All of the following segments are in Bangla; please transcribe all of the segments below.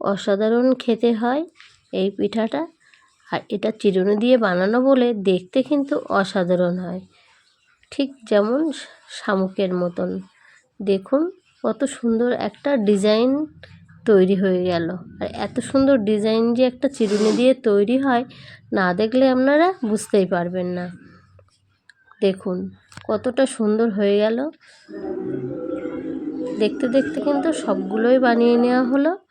অসাধারণ খেতে হয় এই পিঠাটা। আর এটা চিরুনি দিয়ে বানানো বলে দেখতে কিন্তু অসাধারণ হয়। ঠিক যেমন শামুকের মতন। দেখুন কত সুন্দর একটা ডিজাইন তৈরি হয়ে গেল। আর এত সুন্দর ডিজাইন যে একটা চিরুনি দিয়ে তৈরি হয়, না দেখলে আপনারা বুঝতেই পারবেন না। দেখুন কতটা সুন্দর হয়ে গেল। দেখতে দেখতে কিন্তু সবগুলোই বানিয়ে নেওয়া হলো।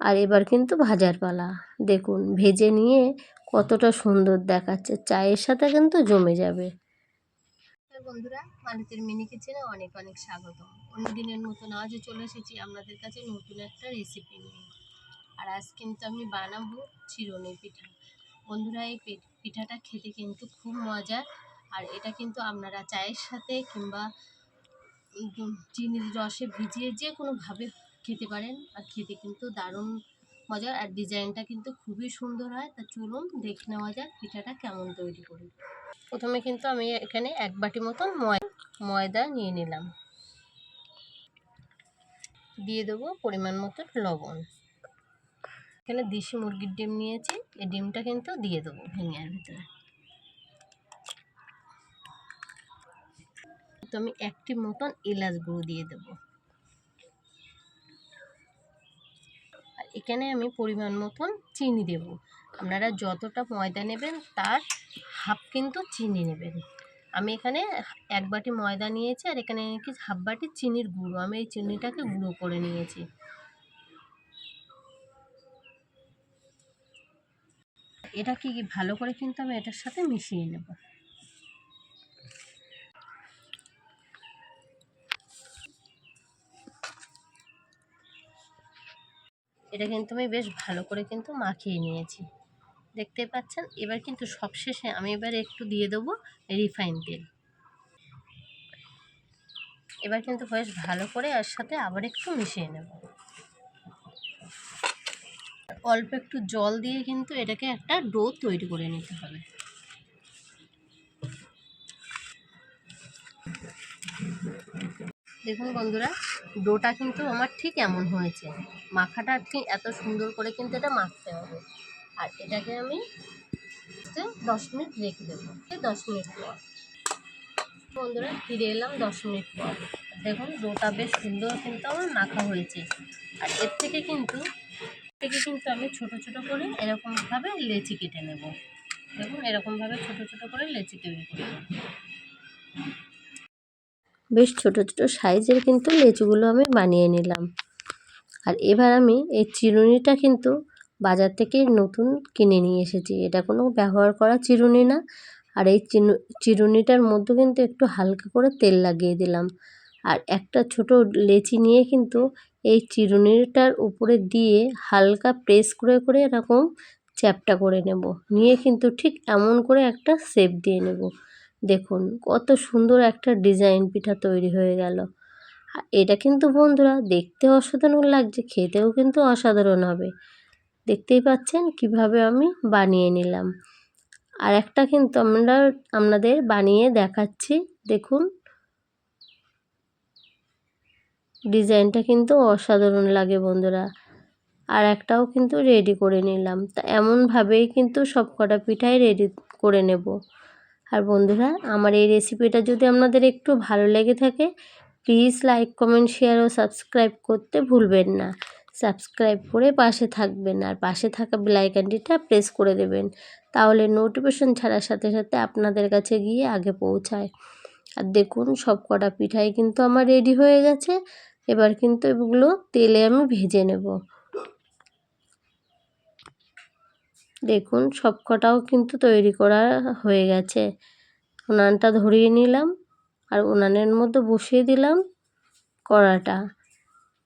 আর এবার কিন্তু ভাজার পালা। দেখুন, ভেজে নিয়ে কতটা সুন্দর দেখাচ্ছে। চায়ের সাথে কিন্তু জমে যাবে। বন্ধুরা, মালতের মিনি কিচেনে অনেক অনেক স্বাগত অন্য দিনের মতন আজও চলে এসেছি আপনাদের কাছে নতুন একটা রেসিপি নিয়ে। আর আজ কিন্তু আমি বানাবো চিরনি পিঠা। বন্ধুরা, এই পিঠাটা খেতে কিন্তু খুব মজার। আর এটা কিন্তু আপনারা চায়ের সাথে কিংবা চিনির রসে ভিজিয়ে যে কোনোভাবে খেতে পারেন। আর খেতে কিন্তু দারুণ মজার আর ডিজাইনটা কিন্তু খুবই সুন্দর হয়। তা চলুন দেখে নেওয়া যাক পিঠাটা কেমন তৈরি করি। প্রথমে কিন্তু আমি এখানে এক বাটি মতন ময়দা নিয়ে নিলাম। দিয়ে দেবো পরিমাণ মতো লবণ। এখানে দেশি মুরগির ডিম নিয়েছি। এই ডিমটা কিন্তু দিয়ে দেবো ভেঙে, ভিতরে। তো আমি একটি মতন এলাচ গুঁড়ো দিয়ে দেবো। এখানে আমি পরিমাণ মতন চিনি দেব। আপনারা যতটা ময়দা নেবেন, তার হাফ কিন্তু চিনি নেবেন। আমি এখানে এক বাটি ময়দা নিয়েছি, আর এখানে নাকি হাফ বাটি চিনির গুঁড়ো। আমি এই চিনিটাকে গুঁড়ো করে নিয়েছি। এটা কি ভালো করে কিন্তু আমি এটার সাথে মিশিয়ে নেব। এটা কিন্তু আমি বেশ ভালো করে কিন্তু মাখিয়ে নিয়েছি। দেখতে পাচ্ছেন? এবার কিন্তু সবশেষে আমি এবার একটু দিয়ে দেবো রিফাইন তেল। এবার কিন্তু বেশ ভালো করে এর সাথে আবার একটু মিশিয়ে নেব। অল্প একটু জল দিয়ে কিন্তু এটাকে একটা ডো তৈরি করে নিতে হবে। দেখুন বন্ধুরা, ডোটা কিন্তু আমার ঠিক এমন হয়েছে। মাখাটা ঠিক এত সুন্দর করে কিন্তু এটা মাখতে হবে। আর এটাকে আমি দশ মিনিট রেখে দেবো। দশ মিনিট পর। বন্ধুরা, ফিরে এলাম দশ মিনিট পর। দেখুন, ডোটা বেশ সুন্দর কিন্তু আমার মাখা হয়েছে। আর এর থেকে কিন্তু থেকে কিন্তু আমি ছোট ছোট করে এরকমভাবে লেচি কেটে নেব। দেখুন, এরকমভাবে ছোট ছোট করে লেচি তৈরি করে বেশ ছোট ছোট সাইজের কিন্তু লেচুগুলো আমি বানিয়ে নিলাম। আর এবার আমি এই চিরুনিটা কিন্তু বাজার থেকে নতুন কিনে নিয়ে এসেছি। এটা কোনো ব্যবহার করা চিরুনি না। আর এই চিরুনিটার মধ্যে কিন্তু একটু হালকা করে তেল লাগিয়ে দিলাম। আর একটা ছোট লেচি নিয়ে কিন্তু এই চিরুনিটার উপরে দিয়ে হালকা প্রেস করে করে এরকম চ্যাপটা করে নেব। নিয়ে কিন্তু ঠিক এমন করে একটা শেপ দিয়ে নেব। দেখুন, কত সুন্দর একটা ডিজাইন পিঠা তৈরি হয়ে গেল। এটা কিন্তু বন্ধুরা দেখতে অসাধারণ লাগছে, খেতেও কিন্তু অসাধারণ হবে। দেখতেই পাচ্ছেন কীভাবে আমি বানিয়ে নিলাম। আর একটা কিন্তু আমরা, আপনাদের বানিয়ে দেখাচ্ছি, দেখুন। ডিজাইনটা কিন্তু অসাধারণ লাগে বন্ধুরা। আর একটাও কিন্তু রেডি করে নিলাম। তা এমনভাবেই কিন্তু সব কটা পিঠাই রেডি করে নেব। আর বন্ধুরা, আমার এই রেসিপিটা যদি আপনাদের একটু ভালো লেগে থাকে প্লিজ লাইক কমেন্ট শেয়ার ও সাবস্ক্রাইব করতে ভুলবেন না। সাবস্ক্রাইব করে পাশে থাকবেন আর পাশে থাকা বেলাইকানটিটা প্রেস করে দেবেন, তাহলে নোটিফিকেশন ছাড়ার সাথে সাথে আপনাদের কাছে গিয়ে আগে পৌঁছায়। আর দেখুন, সব কটা পিঠাই কিন্তু আমার রেডি হয়ে গেছে, এবার কিন্তু এগুলো তেলে আমি ভেজে নেব। দেখুন সব কটাও কিন্তু তৈরি করা হয়ে গেছে। উনানটা ধরিয়ে নিলাম আর উনানের মধ্যে বসিয়ে দিলাম কড়াটা।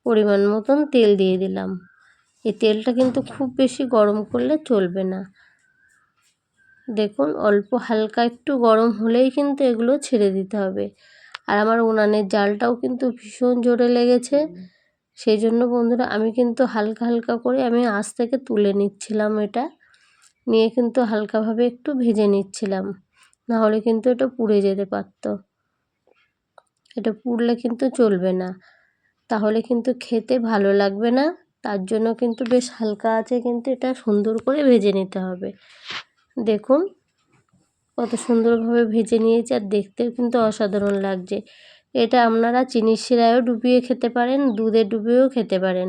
পরিমাণ মতন তেল দিয়ে দিলাম। এই তেলটা কিন্তু খুব বেশি গরম করলে চলবে না। দেখুন, অল্প হালকা একটু গরম হলেই কিন্তু এগুলো ছেড়ে দিতে হবে। আর আমার উনানের জালটাও কিন্তু ভীষণ জোরে লেগেছে। সেই জন্য বন্ধুরা, আমি কিন্তু হালকা হালকা করে আমি আঁচ থেকে তুলে নিচ্ছিলাম এটা। নিয়ে কিন্তু হালকাভাবে একটু ভেজে নিচ্ছিলাম। নাহলে কিন্তু এটা পুড়ে যেতে পারত। এটা পুড়লে কিন্তু চলবে না। তাহলে কিন্তু খেতে ভালো লাগবে না। তার জন্য কিন্তু বেশ হালকা আছে কিন্তু এটা সুন্দর করে ভেজে নিতে হবে। দেখুন, কত সুন্দরভাবে ভেজে নিয়েছি আর দেখতেও কিন্তু অসাধারণ লাগছে। এটা আপনারা চিনির শিরায়ও ডুবিয়ে খেতে পারেন দুধে ডুবিয়েও খেতে পারেন।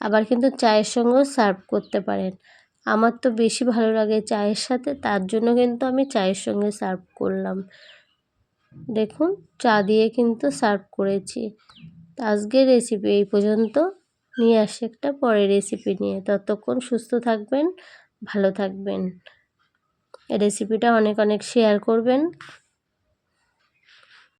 আবার কিন্তু চায়ের সঙ্গেও সার্ভ করতে পারেন। আমার তো বেশি ভালো লাগে চায়ের সাথে, তার জন্য কিন্তু আমি চায়ের সঙ্গে সার্ভ করলাম। দেখুন, চা দিয়ে কিন্তু সার্ভ করেছি। আজকের রেসিপি এই পর্যন্ত। নিয়ে আসি একটা পরের রেসিপি নিয়ে। ততক্ষণ সুস্থ থাকবেন, ভালো থাকবেন। রেসিপিটা অনেক অনেক শেয়ার করবেন।